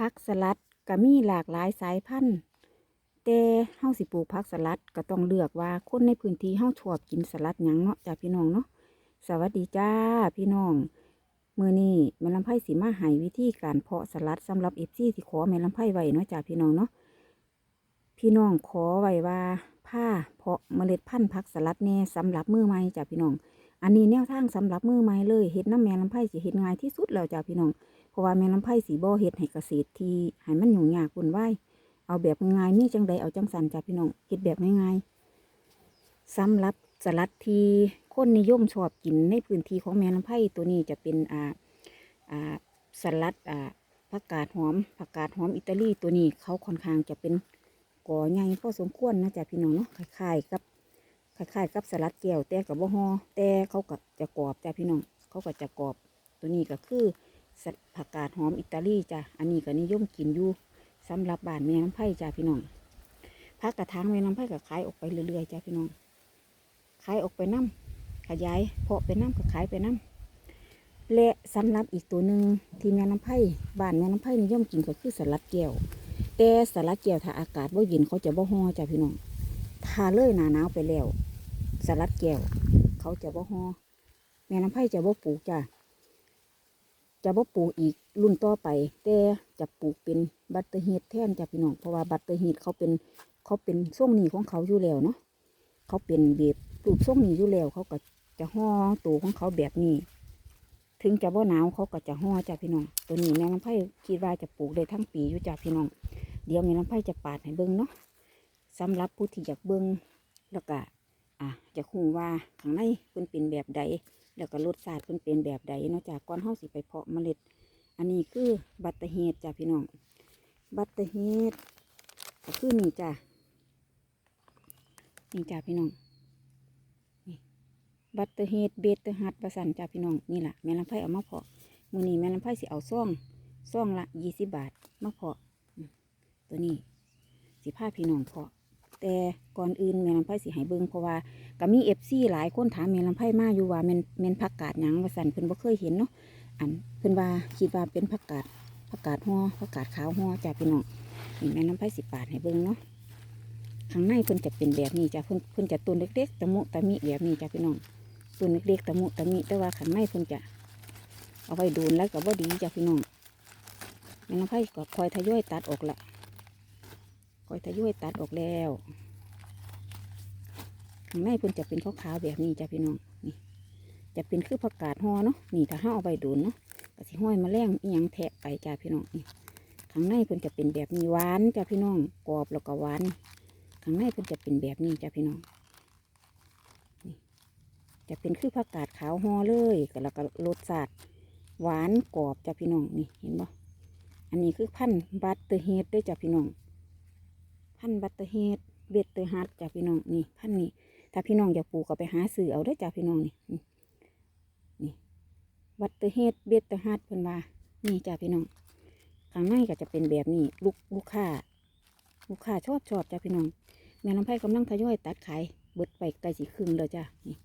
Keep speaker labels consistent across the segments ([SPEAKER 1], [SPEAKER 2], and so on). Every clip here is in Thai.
[SPEAKER 1] ผักสลัดก็มีหลากหลายสายพันธุ์แต่เฮาสิปลูกผักสลัดก็ต้องเลือกว่าคนในพื้นที่เฮาชอบกินสลัดหยังเนาะจ้าพี่น้องเนาะสวัสดีจ้าพี่น้องมือนี้แม่ลำไผ่สิมาให้วิธีการเพาะสลัดสำหรับ FC ที่ขอแม่ลำไผ่ไว้เนาะจ้าพี่น้องเนาะพี่น้องขอไว้ว่าผ้าเพาะเมล็ดพันธุ์ผักสลัดแน่สำหรับมือใหม่จ้าพี่น้อง อันนี้แนวทางสำหรับมือใหม่เลยเฮ็ดน้ำแม่ลำไผ่สิเฮ็ดง่ายที่สุดแล้วจ้าพี่น้อง เพราะว่าแม่ลำไผ่สีบ่เฮ็ดให้เกษตรที่ให้มันยุ่งยากวุ่นวายเอาแบบง่ายๆมีจังใดเอาจังสันจ้ะพี่น้องเฮ็ดแบบง่ายๆสำหรับสลัดที่คนนิยมชอบกินในพื้นที่ของแม่ลำไผ่ตัวนี้จะเป็นอ่าอ่าสลัดอ่าผักกาดหอมผักกาดหอมอิตาลีตัวนี้เขาค่อนข้างจะเป็นก่อใหญ่พอสมควรนะจ้ะพี่น้องเนาะคล้ายๆกับคล้ายๆกับสลัดแก้วแต่กับบ่ฮอแต่เขาก็จะกรอบจ้ะพี่น้องเขาก็จะกรอบตัวนี้ก็คือ ผักกาดหอมอิตาลีจ้ะ อันนี้ก็นิยมกินอยู่สำหรับบ้านแม่น้ำไผ่จ้ะพี่น้องผักกระถางแม่น้ำไผ่ก็ขายออกไปเรื่อยๆจ้ะพี่น้อง ขายออกไปน้ำขยาย เพาะไปน้ำก็ขายไปน้ำและสำหรับอีกตัวหนึ่งที่แม่น้ำไผ่บ้านแม่น้ำไผ่นิยมกินก็คือสลัดแก้ว แต่สลัดแก้วถ้าอากาศบ่เย็นเขาจะบ่ห่อจ้ะพี่น้อง ถ้าเลยหนาหนาวไปแล้ว สลัดแก้วเขาจะบ่ห่อแม่น้ำไผ่จะบ่ปลูกจ้ะ จะบ่ปลูกอีกรุ่นต่อไป แต่จะปลูกเป็นบัตเตอร์เฮดแทนจ้ะพี่น้องเพราะว่าบัตเตอร์เฮดเขาเป็นเขาเป็นช่วงนี้ของเขาอยู่แล้วเนาะเขาเป็นแบบปลูกช่วงนี้อยู่แล้วเขาก็จะห่อตัวของเขาแบบนี้ ถึงจะบ่หนาวเขาก็จะห่อจ้ะพี่น้อง ตัวนี้แม่ลำไผ่คิดว่าจะปลูกได้ทั้งปีอยู่จ้ะพี่น้อง เดี๋ยวแม่ลำไผ่จะปาดให้เบิ่งเนาะสำหรับผู้ที่อยากเบิ่งแล้วก็อะจะคูว่าข้างในเพิ่นเป็นแบบใด แล้วก็รสชาติเพิ่นเป็นแบบใดนาะจากก่อนเฮาสิไปเพาะเมล็ด อันนี้คือบัตเตอร์เฮดจ้ะพี่น้อง บัตเตอร์เฮดก็คือนี่จ้ะนี่จ้ะพี่น้องนี่บัตเตอร์เฮดเบเตอร์ฮัดประสันจ้ะพี่น้องนี่แหละแม่ลำไผ่เอามาเพาะมือนี้แม่ลำไผ่สิเอาซ่องซ่องละยี่สิบบาทมาเพาะตัวนี้สิพาพี่น้องเพาะ แต่ก่อนอื่นแม่ลำไผ่สิให้เบิ่งเพราะว่าก็มีเอฟซีหลายคนถามแม่ลำไผ่มาอยู่ว่าแม่นแม่นผักกาดหยังว่าสันเพิ่นบ่เคยเห็นเนาะอันเพิ่นว่าคิดว่าเป็นผักกาดผักกาดห่อผักกาดขาวห่อจ้ะพี่น้องนี่แม่ลำไผ่สิปาดให้เบิ่งเนาะข้างในเพิ่นจะเป็นแบบนี้จ้ะเพิ่นเพิ่นจะต้นเล็กๆตะมุตะมิแบบนี้จ้ะพี่น้องต้นเล็กๆตะมุตะมิแต่ว่าข้างในเพิ่นจะเอาไว้ดูนแล้วก็บ่ดีจ้ะพี่น้องแม่ลำไผ่ก็คอยทยอยตัดออกละ คอยทะยอยตัดออกแล้วข้างในเพิ่นจะเป็นขาวๆแบบนี้จ้ะพี่น้องนี่ จะเป็นคือผักกาดห่อเนาะนี่ถ้าห้าเอาไปดูนเนาะก็สิห้อยมาแรงอีหยังแทะไปจ้ะพี่น้องนี่ข้างในเพิ่นจะเป็นแบบนี้หวานจ้ะพี่น้องกรอบแล้วก็หวานข้างในเพิ่นจะเป็นแบบนี้จ้ะพี่น้องนี่จะเป็นคือผักกาดขาวห่อเลยแล้วก็รสชาติหวานกรอบจ้ะพี่น้องนี่เห็นบ่อันนี้คือพันธุ์บัตเตอร์เฮดด้วยจ้ะพี่น้อง พันบัตเตอร์เฮดเบตเตอร์ฮัทจ้ะพี่น้องนี่พันนี้ถ้าพี่น้องอยากปลูกก็ไปหาซื้อเอาได้จ้าพี่น้องนี่นี่นี่วัตเตอร์เฮดเบตเตอร์ฮัดเพิ่นว่านี่จ้าพี่น้องข้างในก็จะเป็นแบบนี้ลูกลูกค้าลูกค้าชอบชอบจ้าพี่น้องแม่ลำไผ่กำลังทยอยตัดขายเบิดไปใกลสีครึ่งแล้วจ้านี่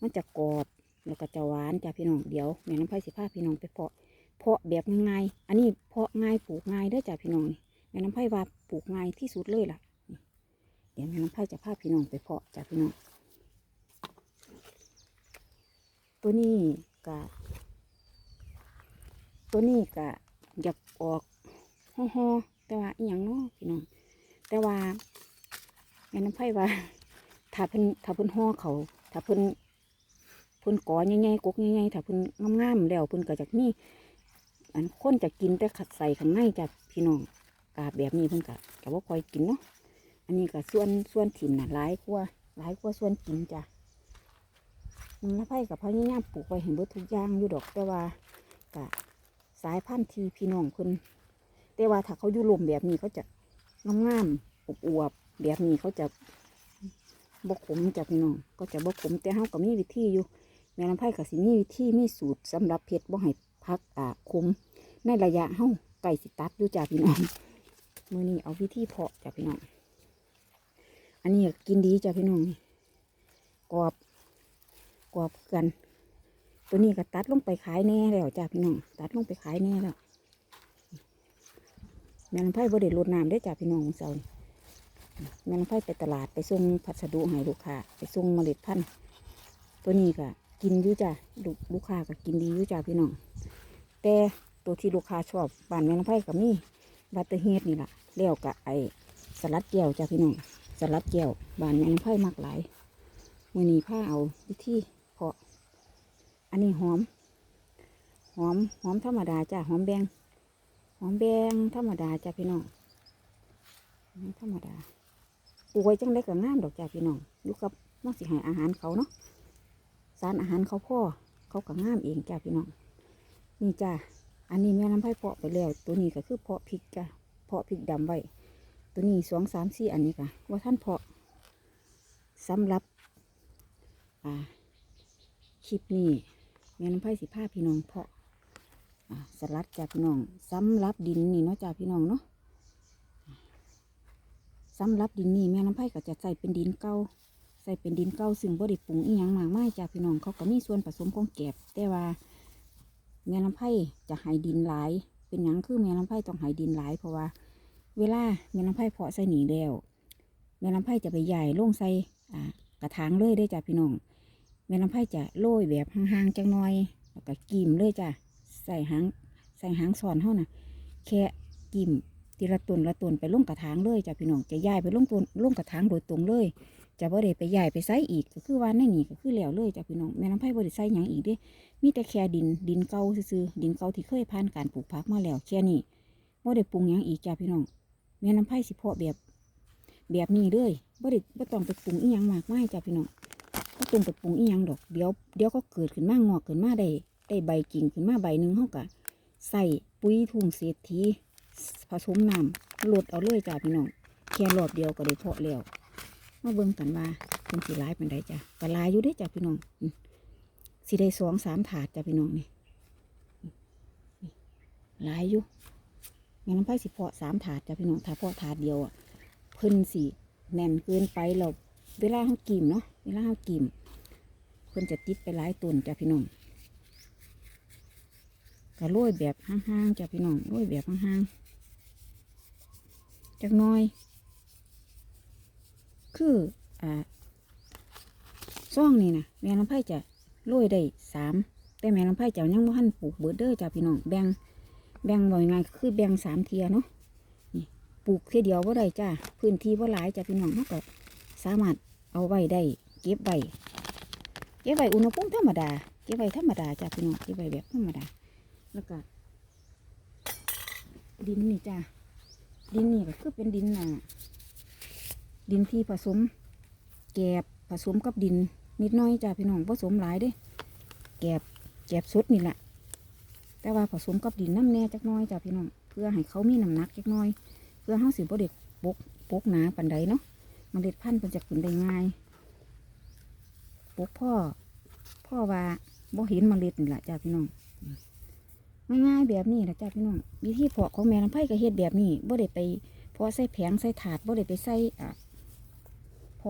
[SPEAKER 1] มันจะกรอบแล้วก็จะหวานจ้าพี่น้องเดี๋ยวแม่ลำไผ่สิพาพี่น้องไปเพาะเพาะแบบง่ายอันนี้เพาะง่ายปลูกง่ายได้จ้าพี่น้องนี่แม่ลำไผ่ว่า ปลูกง่ายที่สุดเลยล่ะ เดี๋ยวแม่น้ำไผ่จะพาพี่น้องไปเพาะจ้ะพี่น้อง ตัวนี้กะตัวนี้กะอยากออกห่อหอแต่ว่าอีหยังเนาะพี่น้อง แต่ว่าแม่น้ำไผ่ว่า ถ้าเพิ่นถ้าเพิ่นห่อเขา ถ้าเพิ่นเพิ่นกอใหญ่ๆกกใหญ่ๆถ้าเพิ่นงามๆแล้วเพิ่นก็จากนี่อันคนจะกินแต่ขัดใส่ข้างในจ้ะพี่น้อง กาบแบบนี้เพิ่นกะก็บ่าคอยกินเนาะอันนี้ก็ส่วนส่วนถิ่นน่ะหลายกว่าหลายกว่าส่วนกินจ้ะมันละไผ่กับพญายามปลูกไว้เห็นเบิดทุกอย่างอยู่ดอกแต่ว่ากะสายพันธุ์ทีพี่น้องเพิ่นแต่ว่าถ้าเขาอยู่ลมแบบนี้เขาจะงามๆอวบแบบนี้เขาจะบกขมจ้ะพี่น้องก็จะบกขมแต่เฮาก็มีวิธีอยู่แม่ลำไผ่ก็สิมีวิธีมีสูตรสำหรับเพชรบ่ให้พักอ่าคุมในระยะเฮาไก่สิตัดอยู่จ้ะพี่น้อง มือนี้เอาวิธีเพาะจ้ะพี่น้อง อันนี้ก็กินดีจ้ะพี่น้องกรอบกรอบกัน ตัวนี้ก็ตัดลงไปขายแน่แล้วจ้ะพี่น้อง ตัดลงไปขายแน่แล้วแม่น้ำไผ่บ่ได้รดน้ำได้จ้าพี่น้องเสาแม่น้ำไผ่ไปตลาดไปส่งพัสดุให้ลูกค้าไปส่งเมล็ดพันธุ์ตัวนี้ก็กินยู่จ้าลูกลูกค้าก็กินดีอยู่จ้าพี่น้อง แต่ตัวที่ลูกค้าชอบบ้านแม่น้ำไผ่ก็มี บัตเตอร์เฮดนี่แหละแล้วกับไอสลัดแก้วจ้าพี่น้องสลัดแก้วบานแม่น้ำไผ่มากหลายมือนีผ้าเอาวิธีเพาะ อันนี้หอม หอมหอมธรรมดาจ้าหอมแบงหอมแบงธรรมดาจ้าพี่น้องหอมธรรมดาปลูกไว้จังได้ก็งามดอกจ้าพี่น้องอยู่กับน้องสิให้อาหารเขาเนาะสารอาหารเขาพ่อเขาก็งามเองจ้าพี่น้องนี่จ้า อันนี้แม่น้ำไผ่เพาะไปแล้ว ตัวนี้ก็คือเพาะพริกจ้าเพาะพริกดำไว้ ตัวนี้สองสามสี่อันนี้ค่ะว่าท่านเพาะสำหรับ อ่า คลิปนี้แม่น้ำไผ่สิผ้าพี่น้องเพาะสลัดจ้าพี่น้องสำหรับดินนี่เนาะจ้าพี่น้องเนาะสำหรับดินนี่แม่น้ำไผ่ก็จะใส่เป็นดินเก่าใส่เป็นดินเก่าซึ่งบ่ได้ปรุงอีหยังมากมายจ้าพี่น้องเขาก็มีส่วนผสมของแกบแต่ว่า แม่น้ำไผ่จะให้ดินหลาย เป็นหยังคือแม่น้ำไผ่ต้องให้ดินหลายเพราะว่า เวลาแม่น้ำไผ่เพาะใส่หนีแล้วแม่น้ำไผ่จะไปใหญ่ลงใส่อ่ากระถางเลยได้จ้าพี่น้องแม่น้ำไผ่จะโรยแบบห่างๆจังหน่อยแล้วก็กิ่มเลยจ้ะใส่หางใส่หางสอนเท่าน่ะแค่กิ่มทีละต้นละต้นไปลงกระถางเลยจ้ะพี่น้องจะย้ายไปลงต้นลงกระถางโดยตรงเลย จะบ่ได้ไปย้ายไปใส่อีกก็คือว่าในนี่ก็คือแล้วเลยจ้ะพี่น้องแม่น้ำไผ่บ่ได้ใส่หยังอีกเด้ มีแต่แค่ดินดินเก่าซื่อๆดินเก่าที่เคยผ่านการปลูกผักมาแล้วแค่นี้บ่ได้ปรุงหยังอีกจ้ะพี่น้องแม่น้ำไผ่สิเพาะแบบแบบนี้เลยบ่ได้บ่ต้องไปปรุงอีหยังมากมายจ้ะพี่น้องก็ต้องไปปรุงอีหยังดอกเดี๋ยวเดี๋ยวก็เกิดขึ้นมางอกขึ้นมาได้ได้ใบกิ่งขึ้นมาใบหนึ่งเขาก็ใส่ปุ๋ยถุงเศรษฐีผสมน้ำลดเอาเลยจ้าพี่น้องแค่รอบเดียวก็ได้เพาะแล้ว มาเบิ่งกันว่าเป็นสีร้ายเป็นไดจ้ะก็หลายอยู่ได้จ้าพี่น้องสิได้สองสามถาดจ้าพี่น้องนี่ลายอยู่งั้นน้ำไผ่สิเพาะสามถาดจ้าพี่น้องถ้าเพาะถาดเดียวอะเพิ่นสิแน่นเกินไปเราเวลาเขากิมเนาะเวลาเขากิมเพิ่นจะติดไปหลายต้นจ้ะพี่น้องก็โรยแบบห่างๆจ้ะพี่น้องโรยแบบห่างๆจักน้อย คืออ่าซ่องนี่นะแม่ลำไผ่จะโรยได้สามแต่แม่ลำไผ่จะยังบ่ทันปลูกเบิดเด้อจ้ะพี่น้องแบ่งแบ่งบ่อยไงคือแบ่งสามเทียเนาะนี่ปลูกเทียเดียวบ่ได้จ้ะพื้นที่บ่าหลายจ้ะพี่น้องเนาะก็สามารถเอาไว้ได้เก็บไว้เก็บไว้อุณหภูมิธรรมดาเก็บไว้ธรรมดาจ้ะพี่น้องเก็บไว้แบบธรรมดาแล้วก็ดินนี่จ้ะดินนี่ก็คือเป็นดินน่ะ ดินที่ผสม แกบผสมกับดิน นิดน้อยจ้ะพี่น้องผสมหลายเด้แกบแกบสดนี่แหละ แต่ว่าผสมกับดินน้ำแน่จักน้อยจ้ะพี่น้องเพื่อให้เขามีน้ำหนักจักน้อย เพื่อเฮาสิบ่ได้ปกปกหนาปานใดเนาะมันเมล็ดพันธุ์มันจะขึ้นได้ง่ายปลูกพ่อ พ่อว่าบ่เห็นเมล็ดนี่แหละจ้าพี่น้องง่ายๆแบบนี้แหละจ้าพี่น้องวิธีเพาะของแม่ลำไผ่ก็เฮ็ดแบบนี้บ่ได้ไปเพาะใส่แผงใส่ถาดบ่ได้ไปใส่อะ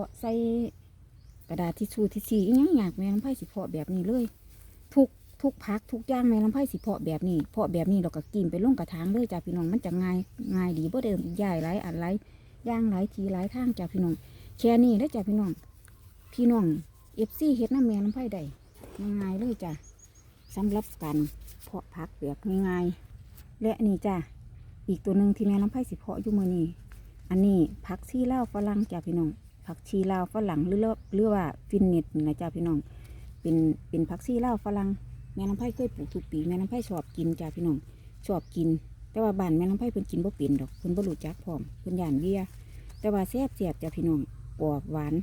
[SPEAKER 1] าะใส่กระดาษทิชชู่ทิชชีอีหยังอยากแม่ลำไผ่สิเพาะแบบนี้เลย ทุกทุกพักทุกอย่างแม่ลำไผ่สิเพาะแบบนี้เพาะแบบนี้เราก็กินไปลงกระถางเลยจ้าพี่น้องมันจะง่ายง่ายดีบ่ได้ย้ายหลายอันหลายอย่างหลายทีหลายทางจ้าพี่น้องแค่นี้แล้วจ้ะพี่น้อง พี่น้องเอฟซีเฮ็ดน้ำแมงน้ำไผ่ได้ง่ายเลยจ้ะสำหรับการเพาะพักแบบง่ายๆและนี่จ้ะอีกตัวหนึ่งที่แม่น้ำไผ่สิเพาะอยู่มือนี้อันนี้ผักชีลาฝรั่งจ้ะพี่น้อง ผักชีลาวฝรั่งหรือหรือว่าฟินเน็ตนี่นะจ้ะพี่น้อง เป็นเป็นผักชีลาวฝรั่งแม่น้ำไผ่เคยปลูกทุกปีแม่น้ำไผ่ชอบกินจ้ะพี่น้องชอบกิน แต่ว่าบ้านแม่น้ำไผ่เพิ่นกินบ่เป็นดอกเพิ่นบ่รู้จักพร้อมเพิ่นย่านเวียแต่ว่าแซ่บแซ่บจ้ะพี่น้องกรอบหวาน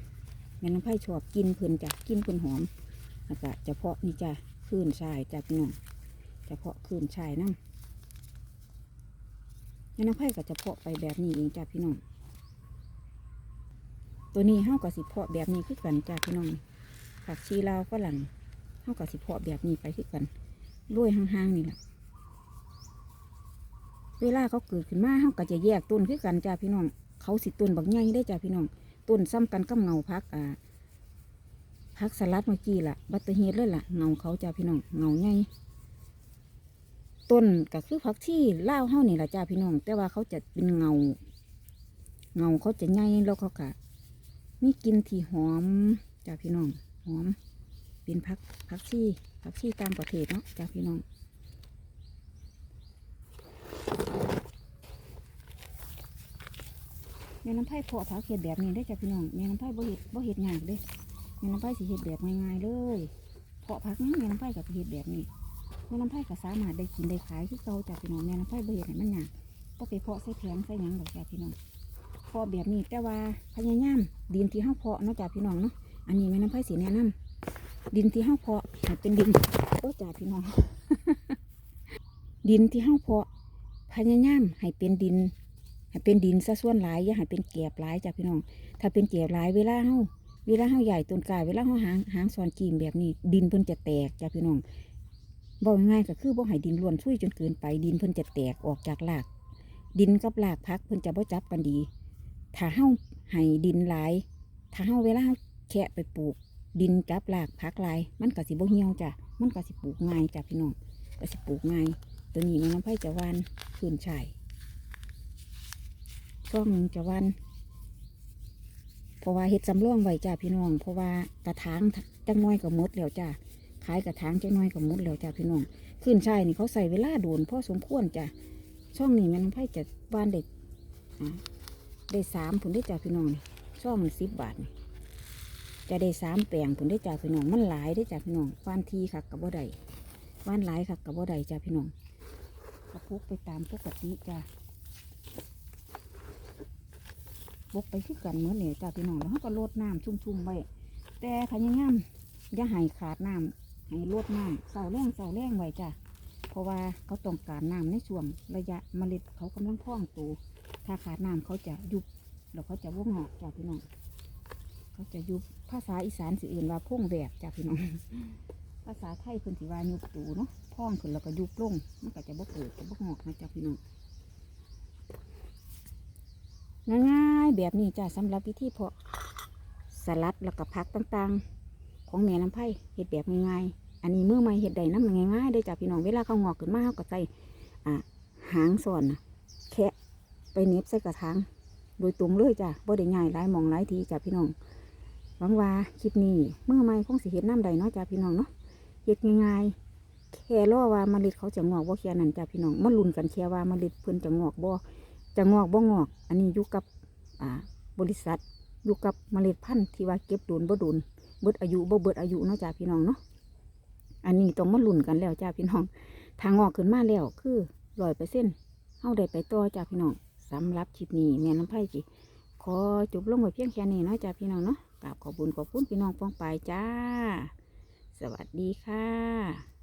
[SPEAKER 1] แม่น้ำไผ่ชอบกินเพิ่นจ้ะกินเพิ่นหอมแล้วก็เฉพาะนี่จ้ะคลื่นชายจ้ะพี่น้องเฉพาะคลื่นชายนั่นแม่น้ำไผ่ก็จะเพาะไปแบบนี้เองจ้ะพี่น้อง ตัวนี้เฮากับสิเพาะแบบนี้คือกันจ้ะพี่น้องผักชีลาวฝรั่งเฮากับสิเพาะแบบนี้ไปคือกันรวยห่างๆนี่แหละเวลาเขาเกิดขึ้นมาเฮาก็จะแยกต้นคือกันจ้ะพี่น้อง เขาสิต้นบักใหญ่ได้จ้ะพี่น้องต้นซ้ำกันกับเงาพักอ่าพักสลัดเมื่อกี้ล่ะ บัตเตอร์เฮดเลยล่ะเงาเขาจ้ะพี่น้องเงาใหญ่ต้นก็คือผักชีลาวเฮานี่ล่ะจ้าพี่น้อง แต่ว่าเขาจะเป็นเงา เงาเขาจะใหญ่แล้วเขาก็ มีกินที่หอมจ้าพี่น้องหอม เป็นผักผักชีผักชีตางประเทศเนาะจ้าพี่น้องแม่น้ำไผ่เพาะผักเห็ดแบบนี้ได้จ้ะพี่น้องแม่น้ำไผ่บ่เห็ดบ่เห็ดยากเด้แม่น้ำไผ่สิเห็ดแบบง่ายๆเลยเพาะผักนี้แม่น้ำไผ่กับเห็ดแบบนี้แม่น้ำไผ่ก็สามารถได้กินได้ขายคือเก่าจ้ะพี่น้องแม่น้ำไผ่บ่เห็ดให้มันยากก็ไปเพาะใส่แผงใส่หยังดอกจ้ะพี่น้อง พาะแบบนี้แต่ว่าพยายามดินที่เฮาเพาะนาะจ้ะพี่น้องเนาะอันนี้แม่น้ำไผ่สิแนะนำดินที่เฮาเพาะเป็นดินโอ้จ้ะพี่น้อง ดินที่เฮาเพาะพยายามให้เป็นดินให้เป็นดินซะส่วนหลายอย่าให้เป็นแกบหลายจ้ะพี่น้อง ถ้าเป็นแกบหลายเวลาเฮาเวลาเฮาใหญ่ต้นกายเวลาเฮาหางหางซอนจีมแบบนี้ ดินเพิ่นจะแตกจ้ะพี่น้องบอกง่ายก็คือบ่ให้ดินล้วนช่วยจนเกินไปดินเพิ่นจะแตกออกจากรากดินกับรากพักเพิ่นจะบ่จับกันดี ถ้าเฮาให้ดินหลาย ถ้าเฮาเวลาเฮาแคะไปปลูก ดินกับรากพักหลาย มันก็สิบ่เหี่ยวจ้ะมันก็สิปลูกง่ายจ้ะพี่น้องก็สิปลูกง่าย ตัวนี้ม่น้ำไผ่จะวานขึ้นชายช่วงหนึ่งจะวันเพราะว่าเฮ็ดสำรองไว้จ้าพี่น้อง เพราะว่ากระถางจังน้อยก็หมดแล้วจ้าขายกระถางจังน้อยก็หมดแล้วจ้าพี่น้องขึ้นชายนี่เขาใส่เวลาโดนพ่อสมควรจ้าช่องนี้มันไพ่จะบ้านเด็กอ่า ได้สามผลได้จ้าพี่น้องนี่ช่องสิบบาทนี่จะได้สามแปลงผลได้จ้าพี่น้องมันหลายได้จ้าพี่น้องวานทีคักกับบ่ได้วานหลายคักกับบ่ได้จ้าพี่น้องก็พกไปตามปกติจ้าบกไปคือกันเหมือนเนี่ยจ้าพี่น้องแล้วเขาก็ลดน้ำชุ่มๆไว้แต่พยายามอย่าให้ขาดน้ำให้ลดน้ำเสาแรงเสาแรงไว้จ้ะเพราะว่าเขาต้องการน้ำในช่วงระยะเมล็ดเขากำลังพ่องโต ถ้าขาดน้ำเขาจะยุบแล้วเขาจะว่งออกจ้าพี่น้อง เขาจะยุบภาษาอีสานสิอื่นว่าพ่งแวบจ้าพี่น้อง ภาษาไทยเพิ่นสิว่ายุบตูเนาะพ่องขึ้นแล้วก็ยุบลงมันก็จะบ่เกิดจะบ่งอกนะจ้าพี่น้องง่ายๆแบบนี้จ้ะสำหรับวิธีเพาะสลัดแล้วก็ผักต่างๆ ของแม่น้ำไผ่เห็ดแบบง่ายๆ อันนี้มือใหม่เห็ดได้น้ำง่ายๆได้จ้ะพี่น้องเวลาเขางอกขึ้นมาเขาก็ใส่อ่าหางส่วนแคะ ไปเน็บใส่กระถางโดยตรงเลยจ้ะบ่ได้ง่ายหลายมองหลายทีจ้ะพี่น้องหวังว่าคลิปนี้มือใหม่คงสิเห็ดน้ำใดเนาะจ้ะพี่น้องเนาะเห็ดง่ายๆแค่รอว่าเมล็ดเขาจะงอกบ่แค่นั้นจ้ะพี่น้องมาลุ้นกันแค่ว่าเมล็ดเพิ่นจะงอกบ่จะงอกบ่งอก อันนี้อยู่กับอ่าบริษัทอยู่กับเมล็ดพันธุ์ที่ว่าเก็บโดนบ่โดนเบิดอายุบ่เบิดอายุเนาะจ้าพี่น้องเนาะอันนี้ต้องมาลุ้นกันแล้วจ้าพี่น้องทางงอกขึ้นมาแล้วคือร้อยเปเซ็นต์เฮาได้ไปต่อจ้าพี่น้อง สำหรับคลิปนี้แม่น้ำไผ่จิขอจบลงไว้เพียงแค่นี้เนาะจ้าพี่น้องเนาะกราบขอบุญขอบคุณพี่น้องฟองไปายจ้า สวัสดีค่ะ